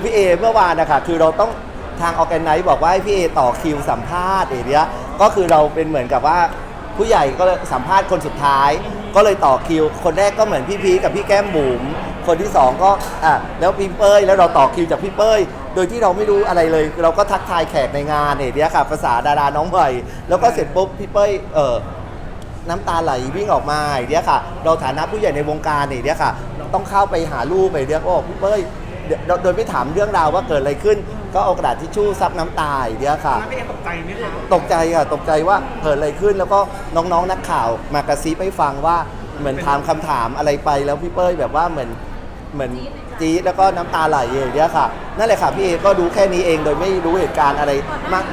คือพี่เอเมื่อวานนะคะคือเราต้องทางออแกไนซ์บอกว่าให้พี่เอต่อคิวสัมภาษณ์อย่างเนี้ยก็คือเราเป็นเหมือนกับว่าผู้ใหญ่ก็เลยสัมภาษณ์คนสุดท้าย ก็เลยต่อคิว คนแรกก็เหมือนพี่พีกับพี่แก้มบุ๋มคนที่สองก็อะแล้วพี่เป้ยแล้วเราต่อคิวจากพี่เป้ย โดยที่เราไม่รู้อะไรเลย เราก็ทักทายแขกในงานเนี่ยเนี้ยค่ะภาษาดาราน้องใหม่แล้วก็เสร็จปุ๊บพี่เป้ยเออน้ำตาไหลวิ่งออกมาอย่างเนี้ยค่ะ เราฐานะผู้ใหญ่ในวงการอย่างเนี้ยค่ะ ต้องเข้าไปหาลูกไปเรียกว่าพี่เป้ย โดยไม่ถามเรื่องราวว่าเกิดอะไรขึ้น ก็เอากระดาษทิชชู่ซับน้ำตาอย่างเนี้ยค่ะ แล้วพี่เอตกใจไหมคะตกใจค่ะตกใจว่าเกิดอะไรขึ้นแล้วก็น้องๆนักข่าวมากระซิบให้ฟังว่าเหมือนถามคำถามอะไรไปแล้วพี่เป้ยแบบว่าเหมือนเหมือนจี๊ดแล้วก็น้ำตาไหลอย่างเงี้ยค่ะ นั่นแหละค่ะพี่เอก็รู้แค่นี้เองโดยไม่รู้เหตุการณ์อะไรมาก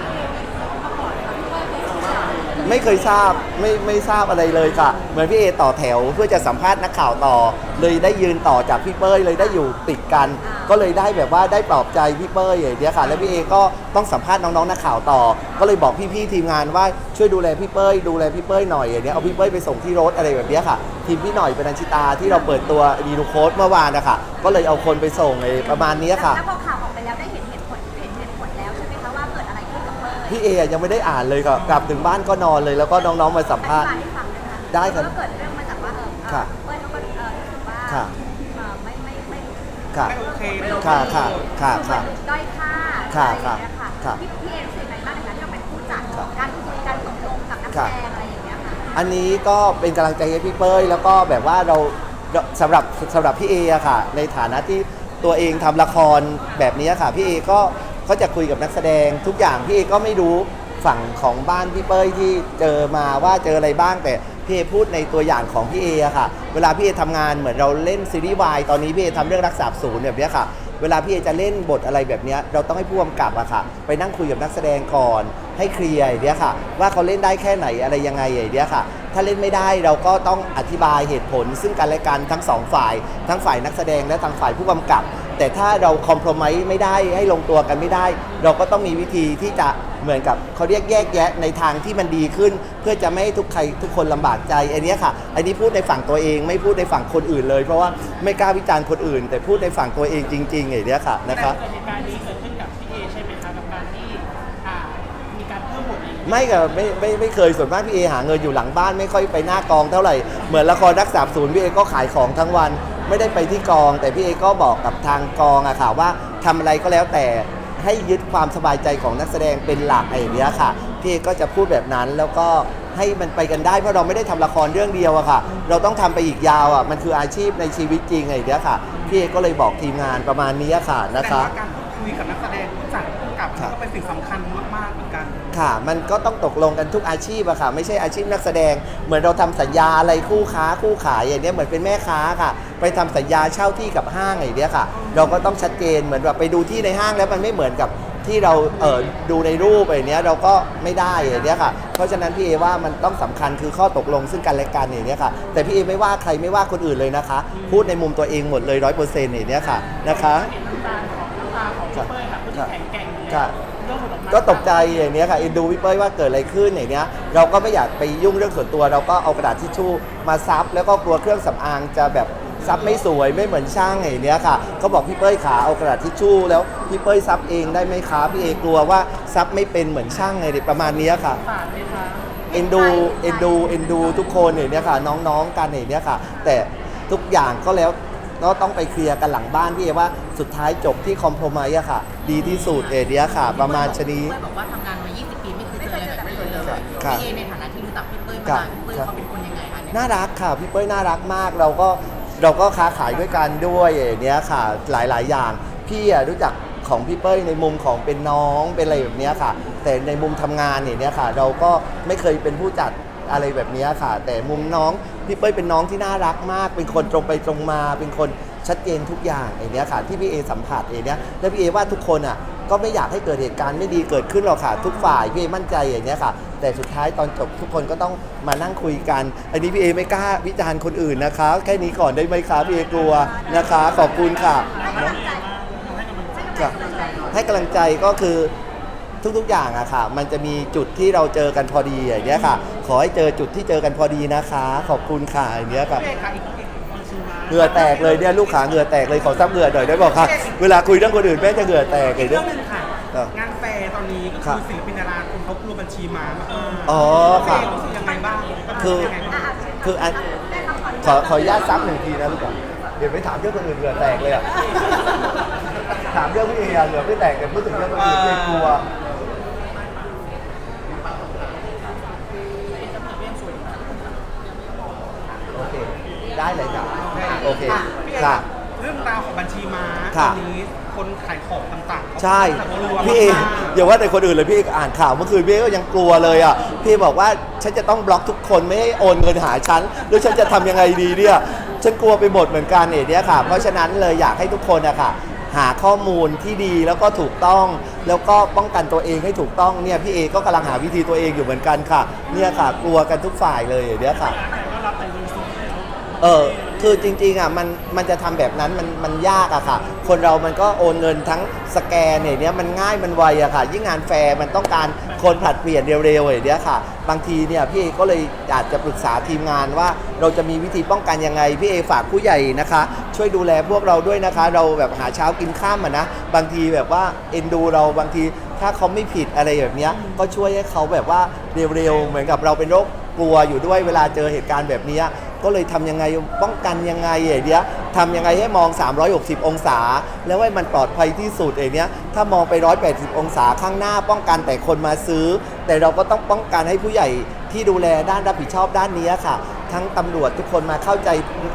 ไม่เคยทราบไม่ไม่ทราบอะไรเลยค่ะ เหมือนพี่เอต่อแถวเพื่อจะสัมภาษณ์นักข่าวต่อ เลยได้ยืนต่อจากพี่เป้ยเลยได้อยู่ติดกัน ก็เลยได้แบบว่าได้ปลอบใจพี่เป้ยอย่างเงี้ยค่ะ แล้วพี่เอก็ต้องสัมภาษณ์น้องๆนักข่าวต่อ ก็เลยบอกพี่ๆทีมงานว่าช่วยดูแลพี่เป้ยดูแลพี่เป้ยหน่อยอย่างเงี้ยเอาพี่เป้ยไปส่งที่รถอะไรแบบเนี้ยค่ะ ทีมพี่หน่อยเป็นอัญชิตาที่เราเปิดตัวดีดูโค้ดเมื่อวานนะคะก็เลยเอาคนไปส่งไอ้ประมาณเนี้ยค่ะ แล้วพอข่าวออกไปแล้วได้เห็น พี่เอยังไม่ได้อ่านเลยค่ะกลับถึงบ้านก็นอนเลย แล้วก็น้องๆมาสัมภาษณ์อธิบยให้ฟังนะคะได้ครับว่าเกิดเรื่องมาจากว่าเออเออค่ะ เป้ยเขาก็เออรู้สึกว่าค่ะ เออไม่ไม่ไม่ค่ะ ไม่โอเคไม่โอเคค่ะค่ะค่ะค่ะด้อยค่าค่ะอะไรอย่างเงี้ยค่ะค่ะค่ะพี่พี่เอ็นรู้สึกยังไงบ้างในการที่เราเป็นผู้จัดค่ะการคุยการตกลงกับนักแสค่ะ ดงอะไรอย่างเงี้ยค่ะอันนี้ก็เป็นกำลังใจให้พี่เป้ยแล้วก็แบบว่าเราเราสำหรับสำหรับพี่เออะค่ะ ในฐานะที่ตัวเองทำละครแบบนี้ค่ะ พี่เอก็ เขาจะคุยกับนักแสดงทุกอย่างพี่เอก็ไม่รู้ฝั่งของบ้านพี่เป้ยที่เจอมาว่าเจออะไรบ้างแต่พี่เอพูดในตัวอย่างของพี่เออะค่ะ เวลาพี่เอทำงานเหมือนเราเล่นซีรีส์วายตอนนี้พี่เอทำเรื่องรักษาศูนย์แบบนี้ค่ะ เวลาพี่เอจะเล่นบทอะไรแบบนี้เราต้องให้ผู้กำกับอะค่ะ ไปนั่งคุยกับนักแสดงก่อน ให้เคลียร์เนี้ยค่ะ ว่าเขาเล่นได้แค่ไหนอะไรยังไงอย่างเนี้ยค่ะ ถ้าเล่นไม่ได้เราก็ต้องอธิบายเหตุผล ซึ่งกันและกันทั้งสองฝ่าย ทั้งฝ่ายนักแสดงและทางฝ่ายผู้กำกับ แต่ถ้าเราคอม p r o m i s e ไม่ได้ให้ลงตัวกันไม่ได้ เราก็ต้องมีวิธีที่จะเหมือนกับเขาเรียกแยกแยะในทางที่มันดีขึ้น เพื่อจะไม่ให้ทุกใครทุกคนลำบากใจอันเนี้ยค่ะ อันนี้พูดในฝั่งตัวเองไม่พูดในฝั่งคนอื่นเลย เพราะว่าไม่กล้าวิจารณ์คนอื่น แต่พูดในฝั่งตัวเองจริงๆอย่างเนี้ยค่ะนะคะแต่เหตุการณ์นี้เกิดขึ้นกับพี่เอใช่ไหมคะกับการที่อ่ามีการเพิ่มบทอีกไม่กับไม่ไม่ไม่เคยส่วนมากพี่เอหาเงินอยู่หลังบ้านไม่ค่อยไปหน้ากองเท่าไหร่เหมือนละครรักษาศูนย์พี่เอก็ขายของทั้งวัน ไม่ได้ไปที่กอง แต่พี่เอก็บอกกับทางกองอะค่ะว่าทำอะไรก็แล้วแต่ให้ยึดความสบายใจของนักแสดงเป็นหลักไอ้เนี้ยค่ะพี่เอก็จะพูดแบบนั้นแล้วก็ให้มันไปกันได้เพราะเราไม่ได้ทำละครเรื่องเดียวอะค่ะ เราต้องทำไปอีกยาวอะมันคืออาชีพในชีวิตจริงไอ้เนี้ยค่ะพี่เอก็เลยบอกทีมงานประมาณนี้ค่ะนะคะแต่ว่าการพูดคุยกับนักแสดงผู้จัดผู้กำกับครับก็เป็นสิ่งสำคัญมากๆเหมือนกัน ค่ะ มันก็ต้องตกลงกันทุกอาชีพอะค่ะ ไม่ใช่อาชีพนักแสดง เหมือนเราทำสัญญาอะไรคู่ค้าคู่ขายอย่างเนี้ยเหมือนเป็นแม่ค้าค่ะ ไปทำสัญญาเช่าที่กับห้างอย่างเนี้ยค่ะ เราก็ต้องชัดเจนเหมือนแบบไปดูที่ในห้างแล้วมันไม่เหมือนกับที่เราเออดูในรูปอย่างเนี้ยเราก็ไม่ได้อย่างเนี้ยค่ะ เพราะฉะนั้นพี่เอว่ามันต้องสำคัญคือข้อตกลงซึ่งกันและกันอย่างเนี้ยค่ะ แต่พี่เอไม่ว่าใครไม่ว่าคนอื่นเลยนะคะ พูดในมุมตัวเองหมดเลยร้อยเปอร์เซ็นต์อย่างเนี้ยค่ะนะคะเห็นน้ำตาของน้ำตาของพี่เป้ยค่ะผู้ที่แข็งแกร่งอย่างเงี้ยค่ะเรื่องของน้ำตาก็ตกใจอย่างเนี้ยค่ะเอ็นดูพี่เป้ยว่าเกิดอะไรขึ้นอย่างเนี้ยเราก็ไม่อยากไปยุ่งเรื่องส่วนตัว เราก็เอากระดาษทิชชู่มาซับแล้วก็กลัวเครื่องสำอางจะแบบ ซับไม่สวยไม่เหมือนช่างอย่างเนี้ยค่ะเขาบอกพี่เป้ยขาเอากระดาษทิชชู่แล้วพี่เป้ยซับเองได้ไหมคะพี่เอกลัวว่าซับไม่เป็นเหมือนช่างไงประมาณเนี้ยค่ะ ฝาดไหมคะเอ็นดูเอ็นดูเอ็นดูทุกคนอย่างเนี้ยค่ะ น้องๆกันอย่างเนี้ยค่ะ แต่ทุกอย่างก็แล้วก็ต้องไปเคลียร์กันหลังบ้านพี่เอว่าสุดท้ายจบที่คอมโพมายอะค่ะ ดีที่สุดเอเนี้ยค่ะ ประมาณชนี้เป้ยบอกว่าทำงานมา 20 ปีไม่เคยเจออะไรแบบนี้เลยครับพี่เอในฐานะที่รู้จักพี่เป้ยมาครับนานพี่เป้ยครับเขาเป็นคนยังไงคะเนี่ยน่ารักค่ะพี่เป้ยน่ารักมากเราก็ เราก็ค้าขายด้วยกันด้วยอย่างเนี้ยค่ะหลายๆ อย่าง พี่อะรู้จักของพี่เป้ยในมุมของเป็นน้องเป็นอะไรแบบเนี้ยค่ะ แต่ในมุมทำงานอย่างเนี้ยค่ะ เราก็ไม่เคยเป็นผู้จัดอะไรแบบเนี้ยค่ะ แต่มุมน้องพี่เป้ยเป็นน้องที่น่ารักมาก เป็นคนตรงไปตรงมา เป็นคนชัดเจนทุกอย่างอย่างเนี้ยค่ะ ที่พี่เอสัมผัสเองเนี้ยแล้วพี่เอว่าทุกคนอะก็ไม่อยากให้เกิดเหตุการณ์ไม่ดีเกิดขึ้นหรอกค่ะทุกฝ่ายพี่เอมั่นใจอย่างเนี้ยค่ะ แต่สุดท้ายตอนจบทุกคนก็ต้องมานั่งคุยกัน อันนี้พี่เอไม่กล้าวิจารณ์คนอื่นนะคะ แค่นี้ก่อนได้ไหมคะพี่เอกลัวนะคะ ขอบคุณค่ะให้กำลังใจค่ะให้กำลังใจก็คือทุกๆอย่างอะค่ะ มันจะมีจุดที่เราเจอกันพอดีอย่างเนี้ยค่ะ ขอให้เจอจุดที่เจอกันพอดีนะคะ ขอบคุณค่ะอย่างเนี้ยค่ะพี่เอค่ะอีกอีกคนชื่อมาเหงื่อแตกเลยเนี่ยลูกขาเหงื่อแตกเลยขอซับเหงื่อหน่อยได้บอกค่ะ เวลาคุยเรื่องคนอื่นแม่จะเหงื่อแตกเลยเรื่เนี่อยงหนึงค่ะครับงานแฟร์ต อนนี้ก็ครัคือบศิลปินดาราคุณเขากลัวบัญชีม้ามากๆอ๋อค่ะพี่เอรู้สึกยังไงบ้างคือยังไงบ้างคืออันได้รับก่อนขอขออนุญาตซับหนึ่งทีนะลูกอะเดี๋ยวไปถามเรื่องคนอื่นเหงื่อแตกเลยอะถามเรื่องพี่เออะเหงื่อไม่แตกแต่พูดถึงเรื่องคนอื่นเลยกลัวโอเคได้เลยครับโอเคพี่เอค่ะเรื่องราวของบัญชีม้าตค่ะอนนี้ คนขายของต่างๆใช่กลัวพี่เอมากๆอย่าว่าแต่คนอื่นเลยพี่เออ่านข่าวเมื่อคืนพี่เอก็ยังกลัวเลยอะพี่บอกว่าฉันจะต้องบล็อกทุกคนไม่ให้โอนเงินหาฉันแล้วฉันจะทำยังไงดีเนี่ยฉันกลัวไปหมดเหมือนกันเนี่ยเนี่ยค่ะ เพราะฉะนั้นเลยอยากให้ทุกคนอะค่ะ หาข้อมูลที่ดีแล้วก็ถูกต้อง แล้วก็ป้องกันตัวเองให้ถูกต้องเนี่ยพี่เอก็กำลังหาวิธีตัวเองอยู่เหมือนกันค่ะ เนี่ยค่ะ กลัวกันทุกฝ่ายเลยเนี่ยค่ะ เออ คือจริงๆอะมันมันจะทำแบบนั้นมันมันยากอะค่ะ คนเรามันก็โอนเงินทั้งสแกนเนี่ยเนี้ยมันง่ายมันไวอะค่ะ ยิ่งงานแฟร์มันต้องการคนผลัดเปลี่ยนเร็วๆอย่างเนี้ยค่ะ บางทีเนี่ยพี่เอก็เลยอยากจะปรึกษาทีมงานว่า เราจะมีวิธีป้องกันยังไงพี่เอฝากผู้ใหญ่นะคะ ช่วยดูแลพวกเราด้วยนะคะ เราแบบหาเช้ากินข้ามอะนะบางทีแบบว่าเอ็นดูเราบางทีถ้าเขาไม่ผิดอะไรแบบเนี้ยก็ช่วยให้เขาแบบว่าเร็วๆเหมือนกับเราเป็นโรคกลัวอยู่ด้วยเวลาเจอเหตุการณ์แบบเนี้ย ก็เลยทำยังไงป้องกันยังไงไอ้เนี้ยทำยังไงให้มอง 360 องศา แล้วให้มันปลอดภัยที่สุดไอ้เนี้ยถ้ามองไป 180 องศาข้างหน้าป้องกันแต่คนมาซื้อ แต่เราก็ต้องป้องกันให้ผู้ใหญ่ที่ดูแลด้านรับผิดชอบด้านนี้ค่ะ ทั้งตำรวจทุกคนมาเข้าใจ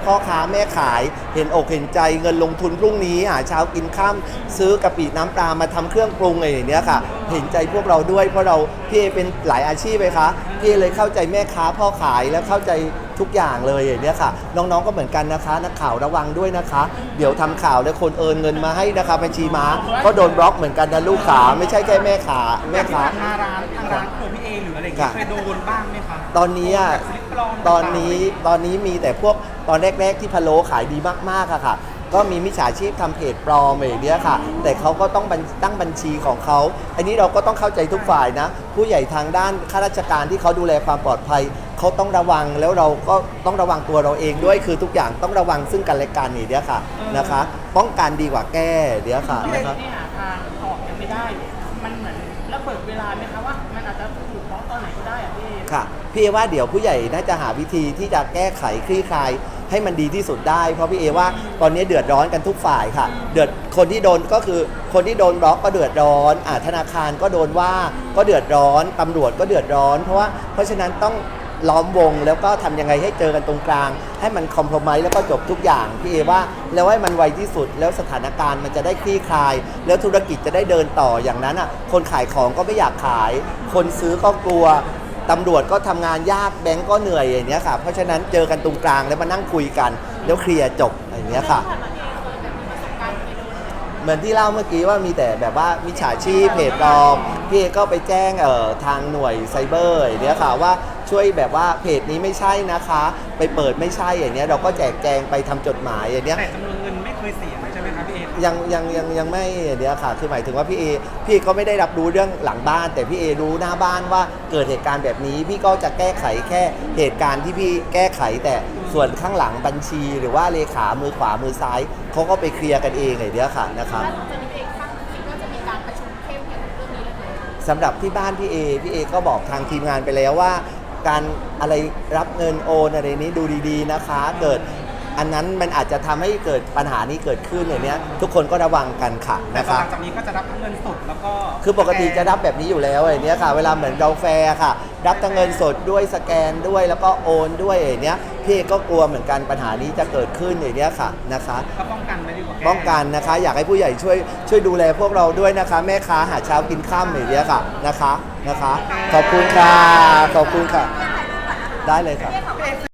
พ่อค้าแม่ขาย เห็นอกเห็นใจเงินลงทุนพรุ่งนี้หาเช้ากินข้ามซื้อกะปิน้ำปลามาทำเครื่องปรุงอะไรอย่างเนี้ยค่ะ เห็นใจพวกเราด้วยเพราะเราพี่เอเป็นหลายอาชีพเลยคะพี่เอเลยเข้าใจแม่ค้าพ่อขายแล้วเข้าใจ ทุกอย่างเลยอย่างเนี้ยค่ะ น้องๆก็เหมือนกันนะคะนักข่าวระวังด้วยนะคะ เดี๋ยวทำข่าวแล้วคนเอินเงินมาให้นะคะบัญชีม้าก็โดนบล็อกเหมือนกันนะลูกขาไม่ใช่แค่แม่ขาแม่แม่ค้าค้าทางร้านทางร้านตัวพี่เอหรืออะไรอย่างเงี้ยค่ะ เคยโดนบ้างไหมคะ ตอนนี้อะแบบสลิปปลอมตอนนี้ตอนนี้มีแต่พวกตอนแรก ๆ ที่พะโล้ขายดีมากๆอะค่ะ ก็มีมิจฉาชีพทำเพจปลอมอย่างเนี้ยค่ะ แต่เขาก็ต้องบัญตั้งบัญชีของเขา อันนี้เราก็ต้องเข้าใจทุกฝ่ายนะ ผู้ใหญ่ทางด้านข้าราชการที่เขาดูแลความปลอดภัย เขาต้องระวังแล้วเราก็ต้องระวังตัวเราเองด้วยคือทุกอย่างต้องระวังซึ่งกันและกันนี่เดียวค่ะนะคะ ป้องกันดีกว่าแก้เดี๋ยวค่ะพี่เอนะครับ ที่หาทางออกยังไม่ได้ มันเหมือนระเบิดเวลาไหมคะว่า มันอาจจะถูกบล็อกตอนไหนก็ได้อะพี่เอค่ะพี่เอว่าเดี๋ยวผู้ใหญ่น่าจะหาวิธีที่จะแก้ไขคลี่คลายให้มันดีที่สุดได้ เพราะพี่เอว่าตอนนี้เดือดร้อนกันทุกฝ่ายค่ะ เดือดคนที่โดนก็คือคนที่โดนบล็อกก็เดือดร้อนอ่าธนาคารก็โดนว่าก็เดือดร้อนตำรวจก็เดือดร้อน เพราะว่าเพราะฉะนั้นต้อง ล้อมวง แล้วก็ทำยังไงให้เจอกันตรงกลาง ให้มันคอม p r o m i s e แล้วก็จบทุกอย่างพี่เอว่า แล้วให้มันไวที่สุดแล้วสถานการณ์มันจะได้คลี่คลาย แล้วธุรกิจจะได้เดินต่ออย่างนั้นอะคนขายของก็ไม่อยากขาย คนซื้อก็กลัวตำรวจก็ทำงานยากแบงก์ก็เหนื่อยอย่างเนี้ยค่ะ เพราะฉะนั้นเจอกันตรงกลางแล้วมานั่งคุยกัน แล้วเคลียร์จบอย่างเนี้ยค่ะ เหมือนที่เล่าเมื่อกี้ว่ามีแต่แบบว่ามิจฉาชีพเพจปลอมพี่เอก็ไปแจ้งเอ่อทางหน่วยไซเบอร์อย่างเนี้ยค่ะว่า ช่วยแบบว่าเพจนี้ไม่ใช่นะคะ ไปเปิดไม่ใช่อย่างเนี้ยเราก็แจกแจงไปทำจดหมายอย่างเนี้ย แต่จำนวนเงินไม่เคยเสียใช่ไหมคะพี่เอ ยังยังยังยังไม่เดียวค่ะ คือหมายถึงว่าพี่เอพี่ก็ไม่ได้รับรู้เรื่องหลังบ้าน แต่พี่เอรู้หน้าบ้านว่าเกิดเหตุการณ์แบบนี้ พี่ก็จะแก้ไขแค่เหตุการณ์ที่พี่แก้ไขแต่ส่วนข้างหลังบัญชี หรือว่าเลขามือขวามือซ้ายเขาก็ไปเคลียร์กันเองไงเดียวค่ะนะครับสำหรับที่บ้านพี่เอพี่เอก็บอกทางทีมงานไปแล้วว่า การอะไรรับเงินโอนอะไรนี้ดูดีๆนะคะ เกิด อันนั้นมันอาจจะทำให้เกิดปัญหานี้เกิดขึ้นอย่างเนี้ยทุกคนก็ระวังกันค่ะแต่นะหลัคะงจากนี้ก็จะรับทั้งเงินสดแล้วก็คือปกติจะรับแบบนี้อยู่แล้วอย่างเนี้ยค่ะ เวลาเหมือนเราแฟร์ค่ะ รับทั้งเงินสดด้วยสแกนด้วยแล้วก็โอนด้วยอย่างเนี้ยพี่ก็กลัวเหมือนกันปัญหานี้จะเกิดขึ้นอย่างเนี้ยค่ะนะคะ ก็ป้องกันไว้ดีกว่าแป้องกันนะคะ อยากให้ผู้ใหญ่ช่วยช่วยดูแลพวกเราด้วยนะคะ แม่ค้าหาเช้ากินข้ามอย่างเนี้ยค่ะนะคะนะคะ ขอบคุณค่ะขอบคุณค่ะ ได้เลยค่ะเรียกของ